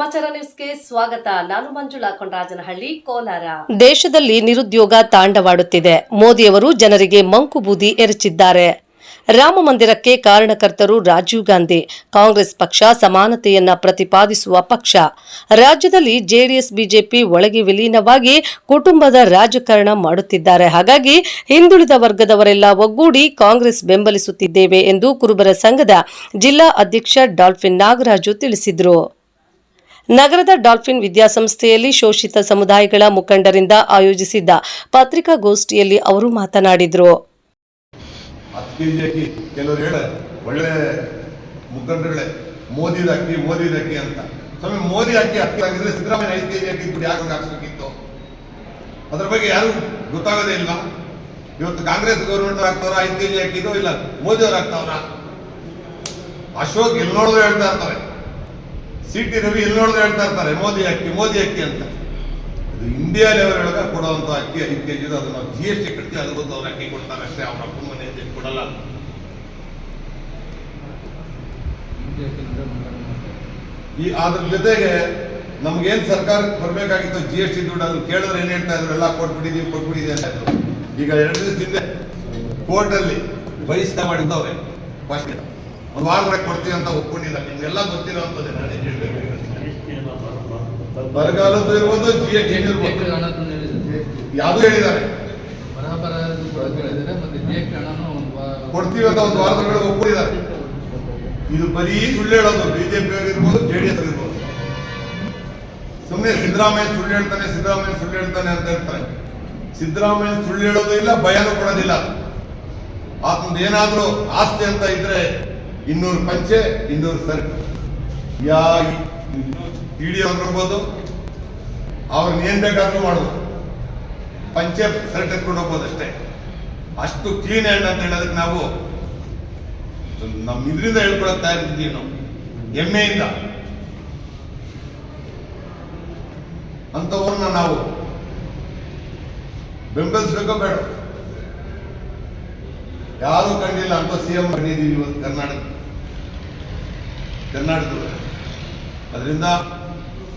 ಸಮಾಚಾರ ನ್ಯೂಸ್ಗೆ ಸ್ವಾಗತ. ನಾನು ಮಂಜುಳಾ ಕೊಂಡರಾಜನಹಳ್ಳಿ ಕೋಲಾರ. ದೇಶದಲ್ಲಿ ನಿರುದ್ಯೋಗ ತಾಂಡವಾಡುತ್ತಿದೆ. ಮೋದಿಯವರು ಜನರಿಗೆ ಮಂಕುಬೂದಿ ಎರಚಿದ್ದಾರೆ. ರಾಮ ಮಂದಿರಕ್ಕೆ ಕಾರಣಕರ್ತರು ರಾಜೀವ್ ಗಾಂಧಿ. ಕಾಂಗ್ರೆಸ್ ಪಕ್ಷ ಸಮಾನತೆಯನ್ನ ಪ್ರತಿಪಾದಿಸುವ ಪಕ್ಷ. ರಾಜ್ಯದಲ್ಲಿ ಜೆಡಿಎಸ್, ಬಿಜೆಪಿ ಒಳಗೆ ವಿಲೀನವಾಗಿ ಕುಟುಂಬದ ರಾಜಕಾರಣ ಮಾಡುತ್ತಿದ್ದಾರೆ. ಹಾಗಾಗಿ ಹಿಂದುಳಿದ ವರ್ಗದವರೆಲ್ಲ ಒಗ್ಗೂಡಿ ಕಾಂಗ್ರೆಸ್ ಬೆಂಬಲಿಸುತ್ತಿದ್ದೇವೆ ಎಂದು ಕುರುಬರ ಸಂಘದ ಜಿಲ್ಲಾ ಅಧ್ಯಕ್ಷ ಡಾಲ್ಫಿನ್ ನಾಗರಾಜು ತಿಳಿಸಿದರು. ನಗರದ ಡಾಲ್ಫಿನ್ ವಿದ್ಯಾಸಂಸ್ಥೆಯಲ್ಲಿ ಶೋಷಿತ ಸಮುದಾಯಗಳ ಮುಖಂಡರಿಂದ ಆಯೋಜಿಸಿದ್ದ ಪತ್ರಿಕಾಗೋಷ್ಠಿಯಲ್ಲಿ ಅವರು ಮಾತನಾಡಿದರು. ಒಳ್ಳೆ ಅಂತ. ಮೋದಿ ಅಕ್ಕಿ ಅಕ್ಕಿ ಆಗಿದ್ರೆ ಸಿದ್ದರಾಮಯ್ಯ ಐದು ಕೆ ಜಿ ಅಕ್ಕಿ ದುಡ್ಡು ಯಾಕೆ ಹಾಕ್ಸ್ಬೇಕಿತ್ತು? ಅದ್ರ ಬಗ್ಗೆ ಯಾರು ಗೊತ್ತಾಗೋದೇ ಇಲ್ಲ. ಇವತ್ತು ಕಾಂಗ್ರೆಸ್ ಗೌರ್ಮೆಂಟ್ ಆಗ್ತಾವ್ರ ಐದು ಕೆ ಜಿ ಅಕ್ಕಿದು ಇಲ್ಲ ಮೋದಿ ಅವ್ರು ಆಗ್ತಾವ್ರ ಅಶೋಕ್ ಎಲ್ಲಿ ನೋಡಿದ್ರು ಹೇಳ್ತಾ ಇರ್ತಾರೆ. ಸಿ ಟಿ ರವಿ ಎಲ್ಲಿ ನೋಡಿದ್ರೆ ಹೇಳ್ತಾ ಇರ್ತಾರೆ ಮೋದಿ ಅಕ್ಕಿ ಮೋದಿ ಅಕ್ಕಿ ಅಂತ. ಇದು ಇಂಡಿಯಾ ಲೆವೆಲ್ ಒಳಗೆ ಕೊಡುವಂತ ಅಕ್ಕಿ ಐದು ಕೆ ಜಿದು ಅದನ್ನ ಜಿ ಎಸ್ ಟಿ ಕಟ್ಟಿ ಅದು ಬಂದು ಅವ್ರ ಅಕ್ಕಿ ಕೊಡ್ತಾರೆ ಅಷ್ಟೇ ಅವ್ರ ಅಪ್ಪನ ಮನೆ ಕೊಡಲ್ಲ ಈ ಅದ್ರ ಜೊತೆಗೆ ನಮ್ಗೇನ್ ಸರ್ಕಾರಕ್ಕೆ ಬರ್ಬೇಕಾಗಿತ್ತು ಜಿ ಎಸ್ ಟಿ ದುಡ್ಡು ಅದನ್ನ ಕೇಳಿದ್ರೆ ಏನ್ ಹೇಳ್ತಾ ಇದ್ರು? ಎಲ್ಲ ಕೊಟ್ಬಿಟ್ಟಿದೀವಿ ಕೊಟ್ಬಿಟ್ಟಿದೀವಿ ಅಂತ ಇದ್ರು ಈಗ ಎರಡು ದಿವಸ ಹಿಂದೆ. ಕೋರ್ಟ್ ಅಲ್ಲಿ ಬಹಿಷ್ಕಾರ ಮಾಡಿದ್ದವ್ರೆ. ಫಸ್ಟ್ ಒಂದು ವಾರದಾಗ ಕೊಡ್ತೀವಿ ಅಂತ ಒಪ್ಕೊಂಡಿಲ್ಲ. ನಿಮ್ಗೆಲ್ಲ ಗೊತ್ತಿರೋಂಥದ್ದೇ ನಾನು ಏನ್ ಹೇಳ್ಬೇಕು ಬರಗಾಲದ್ದು ಇರ್ಬೋದು ಜಿ ಎಸ್ ಟಿ ಇರ್ಬೋದು ಯಾವ್ದು ಹೇಳಿದ್ದಾರೆ? ಕೊಡ್ತೀವಿ ಅಂತ ಒಂದು ವಾರದೊಳಗಡೆ ಒಪ್ಪಿದ್ದಾರೆ ಇದು ಬರೀ ಸುಳ್ಳು ಹೇಳೋದು. ಬಿಜೆಪಿ ಇರ್ಬೋದು ಜೆಡಿಎಸ್ ಇರ್ಬೋದು ಸುಮ್ಮನೆ ಸಿದ್ದರಾಮಯ್ಯ ಸುಳ್ಳು ಹೇಳ್ತಾನೆ, ಸಿದ್ದರಾಮಯ್ಯ ಸುಳ್ಳು ಹೇಳ್ತಾನೆ ಅಂತ ಹೇಳ್ತಾರೆ. ಸಿದ್ದರಾಮಯ್ಯ ಸುಳ್ಳು ಹೇಳೋದು ಇಲ್ಲ, ಭಯನೂ ಕೊಡೋದಿಲ್ಲ. ಆತಂದು ಏನಾದ್ರೂ ಆಸ್ತಿ ಅಂತ ಇದ್ರೆ ಇನ್ನೂರು ಪಂಚೆ, ಇನ್ನೂರು ಸರ್. ಯಾ, ಇಡಿ ಇರ್ಬೋದು ಅವ್ರನ್ನ ಏನ್ ಬೇಕಾದ್ರೂ ಮಾಡ್ಬೋದು. ಪಂಚೆ ಸರ್ಟ್ ಎತ್ಕೊಂಡು ಹೋಗ್ಬೋದು ಅಷ್ಟೇ. ಅಷ್ಟು ಕ್ಲೀನ್ ಹ್ಯಾಂಡ್ ಅಂತ ಹೇಳೋದಕ್ಕೆ ನಾವು ನಮ್ಮ ಇದರಿಂದ ಹೇಳ್ಕೊಳಕ್ ತಯಾರಿದ್ದೀವಿ ನಾವು. ಹೆಮ್ಮೆಯಿಂದ. ಅಂತವ್ರನ್ನ ನಾವು ಬೆಂಬಲಿಸ್ಬೇಕೋ ಬೇಡ. ಯಾರು ಕಂಡಿಲ್ಲ ಅಂತ ಸಿ ಎಂ ಕಂಡಿದ್ದೀವಿ ಇವತ್ತು ಕರ್ನಾಟಕ ಕರ್ನಾಟಕದಲ್ಲಿ ಅದರಿಂದ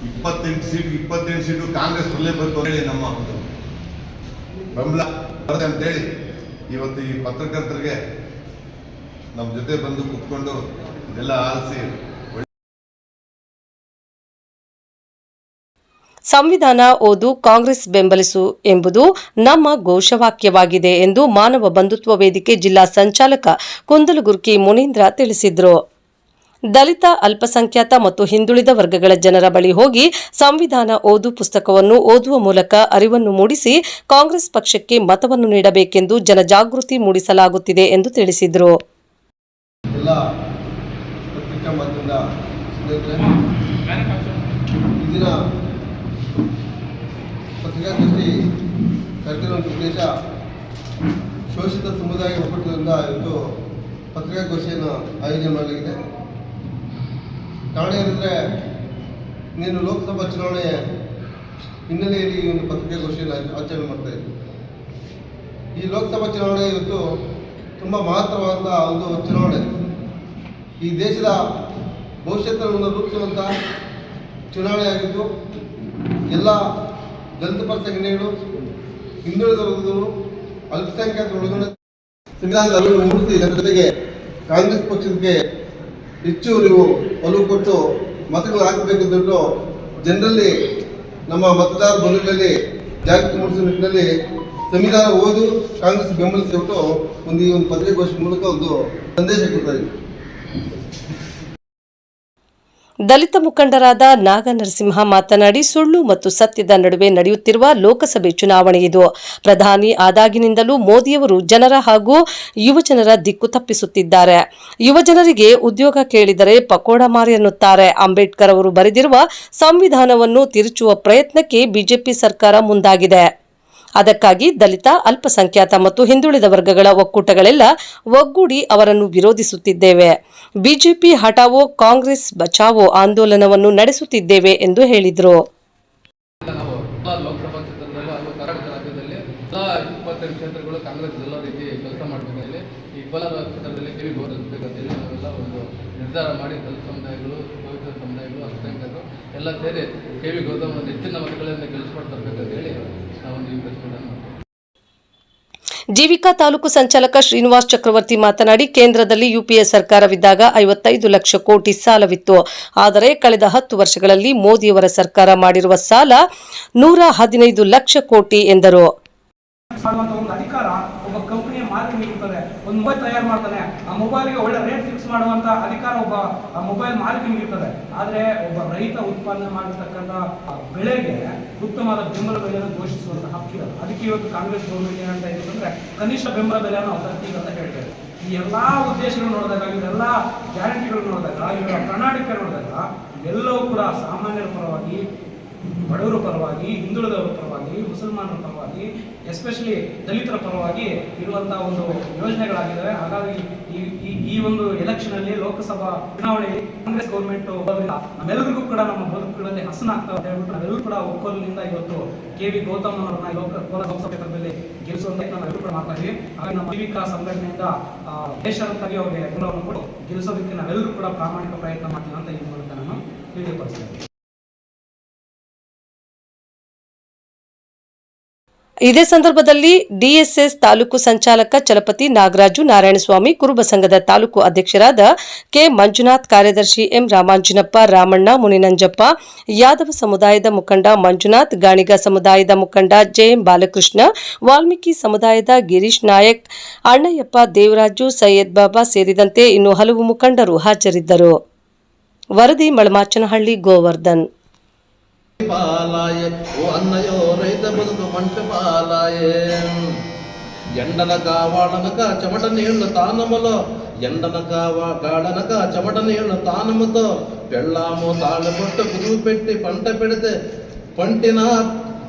ಇಪ್ಪತ್ತೆಂಟು ಸೀಟ್, ಇಪ್ಪತ್ತೆಂಟು ಸೀಟು ಕಾಂಗ್ರೆಸ್ ಬರಲೇಬೇಕು ಅಂತ ಹೇಳಿ ನಮ್ಮ ಒಂದು ಬೆಂಬಲ ಬರುತ್ತೆ ಅಂತೇಳಿ ಇವತ್ತು ಈ ಪತ್ರಕರ್ತರಿಗೆ ನಮ್ಮ ಜೊತೆ ಬಂದು ಕೂತ್ಕೊಂಡು ಇದೆಲ್ಲ ಆಲಿಸಿ ಸಂವಿಧಾನ ಓದು ಕಾಂಗ್ರೆಸ್ ಬೆಂಬಲಿಸು ಎಂಬುದು ನಮ್ಮ ಘೋಷವಾಕ್ಯವಾಗಿದೆ ಎಂದು ಮಾನವ ಬಂಧುತ್ವ ವೇದಿಕೆ ಜಿಲ್ಲಾ ಸಂಚಾಲಕ ಕುಂದಲಗುರ್ಕಿ ಮುನೀಂದ್ರ ತಿಳಿಸಿದರು. ದಲಿತ, ಅಲ್ಪಸಂಖ್ಯಾತ ಮತ್ತು ಹಿಂದುಳಿದ ವರ್ಗಗಳ ಜನರ ಬಳಿ ಹೋಗಿ ಸಂವಿಧಾನ ಓದು ಪುಸ್ತಕವನ್ನು ಓದುವ ಮೂಲಕ ಅರಿವನ್ನು ಮೂಡಿಸಿ ಕಾಂಗ್ರೆಸ್ ಪಕ್ಷಕ್ಕೆ ಮತವನ್ನು ನೀಡಬೇಕೆಂದು ಜನಜಾಗೃತಿ ಮೂಡಿಸಲಾಗುತ್ತಿದೆ ಎಂದು ತಿಳಿಸಿದರು. ಶೋಷಿತ ಸಮುದಾಯ ಒಕ್ಕೂಟದಿಂದ ಇವತ್ತು ಪತ್ರಿಕಾಗೋಷ್ಠಿಯನ್ನು ಆಯೋಜನೆ ಮಾಡಲಾಗಿದೆ. ಕಾರಣ ಏನಂದರೆ, ನೀನು ಲೋಕಸಭಾ ಚುನಾವಣೆ ಹಿನ್ನೆಲೆಯಲ್ಲಿ ಈ ಒಂದು ಪತ್ರಿಕಾಗೋಷ್ಠಿಯನ್ನು ಆಚರಣೆ ಮಾಡ್ತಾ ಇದ್ದೀವಿ ಈ ಲೋಕಸಭಾ ಚುನಾವಣೆ ಇವತ್ತು ತುಂಬ ಮಹತ್ವವಾದ ಒಂದು ಚುನಾವಣೆ. ಈ ದೇಶದ ಭವಿಷ್ಯತ್ತನ್ನು ರೂಪಿಸುವಂಥ ಚುನಾವಣೆ ಆಗಿದ್ದು, ಎಲ್ಲ ದಲಿತ ಪರ ಸಂಘಟನೆಗಳು, ಹಿಂದುಳಿದ ವರ್ಗದವರು, ಅಲ್ಪಸಂಖ್ಯಾತರು ಒಳಗೊಂಡ ಸಂವಿಧಾನದ ಅಲ್ಲಿ ಮೂಡಿಸಿ ಕಾಂಗ್ರೆಸ್ ಪಕ್ಷಕ್ಕೆ ಹೆಚ್ಚು ನೀವು ಒಲವು ಕೊಟ್ಟು ಮತಗಳು ಹಾಕಬೇಕು ಜನರಲ್ಲಿ ನಮ್ಮ ಮತದಾರ ಬಂಧುಗಳಲ್ಲಿ ಜಾಗೃತಿ ಮೂಡಿಸುವ ನಿಟ್ಟಿನಲ್ಲಿ ಸಂವಿಧಾನ ಓದು, ಕಾಂಗ್ರೆಸ್ ಬೆಂಬಲಿಸಿಬಿಟ್ಟು ಒಂದು ಈ ಒಂದು ಪತ್ರಿಕಾಗೋಷ್ಠಿ ಮೂಲಕ ಒಂದು ಸಂದೇಶ ಕೊಡ್ತಾ ಇದ್ದೀವಿ ದಲಿತ ಮುಖಂಡರಾದ ನಾಗನರಸಿಂಹ ಮಾತನಾಡಿ, ಸುಳ್ಳು ಮತ್ತು ಸತ್ಯದ ನಡುವೆ ನಡೆಯುತ್ತಿರುವ ಲೋಕಸಭೆ ಚುನಾವಣೆ ಇದು. ಪ್ರಧಾನಿ ಆದಾಗಿನಿಂದಲೂ ಮೋದಿಯವರು ಜನರ ಹಾಗೂ ಯುವಜನರ ದಿಕ್ಕು ತಪ್ಪಿಸುತ್ತಿದ್ದಾರೆ. ಯುವಜನರಿಗೆ ಉದ್ಯೋಗ ಕೇಳಿದರೆ ಪಕೋಡ ಮಾರಿ ಎನ್ನುತ್ತಾರೆ ಅಂಬೇಡ್ಕರ್ ಅವರು ಬರೆದಿರುವ, ಸಂವಿಧಾನವನ್ನು ತಿರುಚುವ ಪ್ರಯತ್ನಕ್ಕೆ ಬಿಜೆಪಿ ಸರ್ಕಾರ ಮುಂದಾಗಿದೆ. ಅದಕ್ಕಾಗಿ ದಲಿತ, ಅಲ್ಪಸಂಖ್ಯಾತ ಮತ್ತು ಹಿಂದುಳಿದ ವರ್ಗಗಳ ಒಕ್ಕೂಟಗಳೆಲ್ಲ ಒಗ್ಗೂಡಿ ಅವರನ್ನು ವಿರೋಧಿಸುತ್ತಿದ್ದೇವೆ. ಬಿಜೆಪಿ ಹಠಾವೋ, ಕಾಂಗ್ರೆಸ್ ಬಚಾವೋ ಆಂದೋಲನವನ್ನು ನಡೆಸುತ್ತಿದ್ದೇವೆ ಎಂದು ಹೇಳಿದರು ನಾವು ಎಲ್ಲ ಲೋಕಸಭಾ ಕ್ಷೇತ್ರದಲ್ಲಿ ಹಾಗೂ ಕರ್ನಾಟಕ ರಾಜ್ಯದಲ್ಲಿ ಎಲ್ಲ ಇಪ್ಪತ್ತೆರಡು ಕ್ಷೇತ್ರಗಳು ಕಾಂಗ್ರೆಸ್ ಎಲ್ಲ ರೀತಿ ಕೆಲಸ ಮಾಡಬೇಕಂತೇಳಿ ಈ ಕೋಲಾರ ಕ್ಷೇತ್ರದಲ್ಲಿ ಕಿವಿ ಗೋರಿಸಬೇಕಂತೇಳಿ ನಾವೆಲ್ಲ ಒಂದು ನಿರ್ಧಾರ ಮಾಡಿ ದಲಿತ ಸಮುದಾಯಗಳು ಪವಿತ್ರ ಸಮುದಾಯಗಳು ಅಲ್ಪಸಂಖ್ಯಾತರು ಎಲ್ಲ ಸೇರಿ ಕೆ ವಿ ಗೌತಮ್ ಹೆಚ್ಚಿನ ಅಂತ ಹೇಳಿ ನಾವೊಂದು ಈ ಪ್ರಶ್ನೆಗಳನ್ನು ಜೀವಿಕಾ ತಾಲೂಕು ಸಂಚಾಲಕ ಶ್ರೀನಿವಾಸ್ ಚಕ್ರವರ್ತಿ ಮಾತನಾಡಿ ಕೇಂದ್ರದಲ್ಲಿ ಯುಪಿಎ ಸರ್ಕಾರವಿದ್ದಾಗ ಐವತ್ತೈದು ಲಕ್ಷ ಕೋಟಿ ಸಾಲವಿತ್ತು. ಆದರೆ ಕಳೆದ ಹತ್ತು ವರ್ಷಗಳಲ್ಲಿ ಮೋದಿಯವರ ಸರ್ಕಾರ ಮಾಡಿರುವ ಸಾಲ ನೂರ ಹದಿನೈದು ಲಕ್ಷ ಕೋಟಿ ಎಂದರು. ಒಂದು ಅಧಿಕಾರ ಒಬ್ಬ ಕಂಪನಿಯ ಮಾರ್ಗ ನೀಡುತ್ತದೆ ಒಂದು ಮೊಬೈಲ್ ತಯಾರು ಮಾಡ್ತಾನೆ. ಆ ಮೊಬೈಲ್ಗೆ ಒಳ್ಳೆ ರೇಟ್ ಫಿಕ್ಸ್ ಮಾಡುವಂತ ಅಧಿಕಾರ ಒಬ್ಬ, ಆ ಮೊಬೈಲ್ ಮಾಲೀಕನಿಗೆ ಇರ್ತದೆ. ಆದ್ರೆ ಒಬ್ಬ ರೈತ ಉತ್ಪಾದನೆ ಮಾಡಿರ್ತಕ್ಕಂಥ ಬೆಳೆಗೆ ಉತ್ತಮವಾದ ಬೆಂಬಲ ಬೆಲೆಯನ್ನು ಘೋಷಿಸುವಂತ ಹಕ್ಕಿಲ್ಲ ಅದಕ್ಕೆ ಇವತ್ತು ಕಾಂಗ್ರೆಸ್ ಗೌರ್ಮೆಂಟ್ ಏನಂತ ಅಂದ್ರೆ ಕನಿಷ್ಠ ಬೆಂಬಲ ಬೆಲೆಯನ್ನು ನಾವು ತರ್ತೀವಿ ಅಂತ ಹೇಳ್ತೇವೆ ಈ ಎಲ್ಲಾ ಉದ್ದೇಶಗಳು ನೋಡಿದಾಗ ಇವೆಲ್ಲ ಗ್ಯಾರಂಟಿಗಳು ನೋಡಿದಾಗ ಇವರ ಪ್ರಣಾಳಿಕೆ ನೋಡಿದಾಗ ಎಲ್ಲವೂ ಕೂಡ ಸಾಮಾನ್ಯರ ಪರವಾಗಿ ಬಡವರ ಪರವಾಗಿ, ಹಿಂದುಳಿದವರ ಪರವಾಗಿ, ಮುಸಲ್ಮಾನರ ಪರವಾಗಿ ಎಸ್ಪೆಷಲಿ ದಲಿತರ ಪರವಾಗಿ ಇರುವಂತಹ ಒಂದು ಯೋಜನೆಗಳಾಗಿದ್ದಾವೆ ಹಾಗಾಗಿ ಈ, ಈ- ಒಂದು ಎಲೆಕ್ಷನ್ ಅಲ್ಲಿ ಲೋಕಸಭಾ ಚುನಾವಣೆಯಲ್ಲಿ ಕಾಂಗ್ರೆಸ್ ಗೌರ್ಮೆಂಟ್ ನಮ್ಮೆಲ್ಲರಿಗೂ ಕೂಡ ನಮ್ಮ ಬದುಕುಗಳಲ್ಲಿ ಹಸನಾಗ್ತವೆ ಅಂತ ಹೇಳ್ಬಿಟ್ಟು ನಾವೆಲ್ಲರೂ ಕೂಡ ಒಕ್ಕೊಲಿನಿಂದ ಇವತ್ತು ಕೆ ವಿ ಗೌತಮ್ ಅವರನ್ನ ಲೋಕ, ಲೋಕಸಭಾ ಕ್ಷೇತ್ರದಲ್ಲಿ ನಾವೆಲ್ಲರೂ ಕೂಡ ಮಾಡ್ತಾ ಹಾಗೆ ನಮ್ಮ ಜೀವಿಕಾ ಸಂಘಟನೆಯಿಂದ ದೇಶಾದ್ಯಂತಾಗಿ ಅವರಿಗೆ ಬೆಂಬಲವನ್ನು ಗೆಲ್ಲಿಸೋದಕ್ಕೆ ನಾವೆಲ್ಲರೂ ಕೂಡ ಪ್ರಾಮಾಣಿಕ ಪ್ರಯತ್ನ ಮಾಡ್ತೀವಿ ಅಂತ ಈ ಮೂಲಕ ನಾನು ತಿಳಿಯಪಡಿಸ್ತೇನೆ ಇದೇ ಸಂದರ್ಭದಲ್ಲಿ ಡಿಎಸ್ಎಸ್ ತಾಲೂಕು ಸಂಚಾಲಕ ಚಲಪತಿ ನಾಗರಾಜು ನಾರಾಯಣಸ್ವಾಮಿ ಕುರುಬ ಸಂಘದ ತಾಲೂಕು ಅಧ್ಯಕ್ಷರಾದ ಕೆ ಮಂಜುನಾಥ್, ಕಾರ್ಯದರ್ಶಿ ಎಂ ರಾಮಾಂಜನಪ್ಪ, ರಾಮಣ್ಣ, ಮುನಿನಂಜಪ್ಪ, ಯಾದವ ಸಮುದಾಯದ ಮುಖಂಡ ಮಂಜುನಾಥ್, ಗಾಣಿಗ ಸಮುದಾಯದ ಮುಖಂಡ ಜೆಎಂ ಬಾಲಕೃಷ್ಣ, ವಾಲ್ಮೀಕಿ ಸಮುದಾಯದ ಗಿರೀಶ್ ನಾಯಕ್, ಅಣ್ಣಯ್ಯಪ್ಪ ದೇವರಾಜು, ಸೈಯದ್ ಬಾಬಾ ಸೇರಿದಂತೆ ಇನ್ನು ಹಲವು ಮುಖಂಡರು ಹಾಜರಿದ್ದರು. ವರದಿ ಮಳಮಾಚನಹಳ್ಳಿ ಗೋವರ್ಧನ್. పాలాయే. ఓ అన్నయో రైత బదుకు మంట పాలాయే. ఎండనక వాడనక చెమట నీళ్ళ తానములో. ఎండనక గాడనక చెమట నీళ్ళ తానముతో. పెళ్ళాము తాళ పొట్ట పురుగు పెట్టి పంట పెడితే పంటిన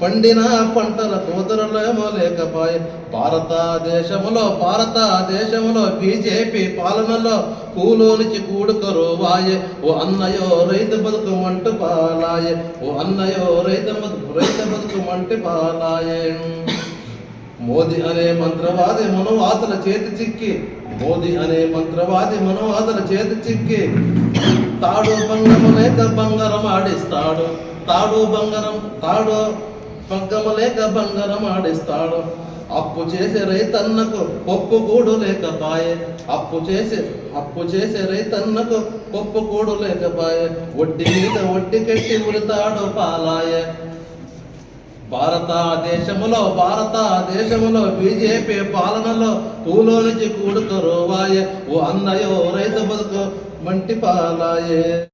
పండిన పంటల కూతురులేమో లేకపాయే భారతదేశములో భారతదేశములో బీజేపీ పాలనలో కూలోనికి కూడుకరు వాయే ఓ అన్నయో రైతు బతుకు మంటు పాలాయే. ఓ అన్నయో రైతు రైతు బతుకు మంటి పాలాయే. మోదీ అనే మంత్రవాది మనవాదుల చేతి చిక్కి. మోదీ అనే మంత్రవాది మనవాదుల చేతి చిక్కి. తాడు బంగము లేక బంగారం ఆడిస్తాడు. తాడు బంగారం తాడు పగ్గము లేక బంగారం ఆడిస్తాడు. అప్పు చేసే రైతన్నకు పప్పు కూడు లేకపాయే. అప్పు చేసే అప్పు చేసే రైతన్నకు పప్పు కూడు లేకపాయే. వడ్డీ మీద వడ్డీ కట్టి ఉడతాడు పాలాయే. భారతదేశములో భారతదేశములో బీజేపీ పాలనలో పూలో నుంచి కూడుకు రోవాయే. ఓ అన్నయో రైతు బతుకు మంటి పాలాయే.